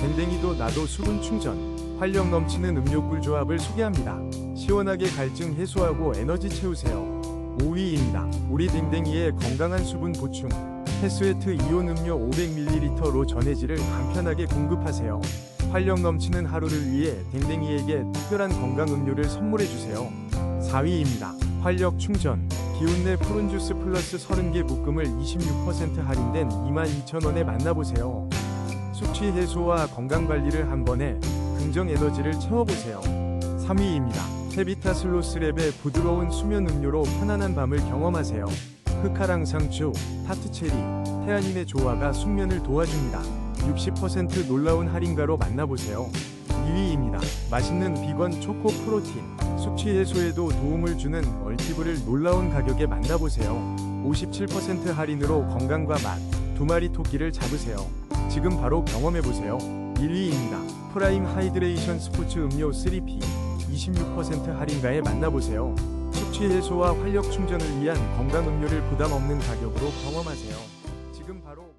댕댕이도 나도 수분 충전, 활력 넘치는 음료 꿀 조합을 소개합니다. 시원하게 갈증 해소하고 에너지 채우세요. 5위입니다. 우리 댕댕이의 건강한 수분 보충. 패스웨트 이온 음료 500ml로 전해질을 간편하게 공급하세요. 활력 넘치는 하루를 위해 댕댕이에게 특별한 건강 음료를 선물해 주세요. 4위입니다. 활력 충전. 기운내 푸른 주스 플러스 30개 묶음을 26% 할인된 22,000원에 만나보세요. 숙취 해소와 건강 관리를 한 번에 긍정 에너지를 채워보세요. 3위입니다. 테비타 슬로스랩의 부드러운 수면 음료로 편안한 밤을 경험하세요. 흑화랑 상추, 타트체리, 태아닌의 조화가 숙면을 도와줍니다. 60% 놀라운 할인가로 만나보세요. 2위입니다. 맛있는 비건 초코 프로틴. 숙취 해소에도 도움을 주는 얼티브를 놀라운 가격에 만나보세요. 57% 할인으로 건강과 맛, 두 마리 토끼를 잡으세요. 지금 바로 경험해보세요. 1위입니다. 프라임 하이드레이션 스포츠 음료 3P. 26% 할인가에 만나보세요. 숙취 해소와 활력 충전을 위한 건강 음료를 부담 없는 가격으로 경험하세요. 지금 바로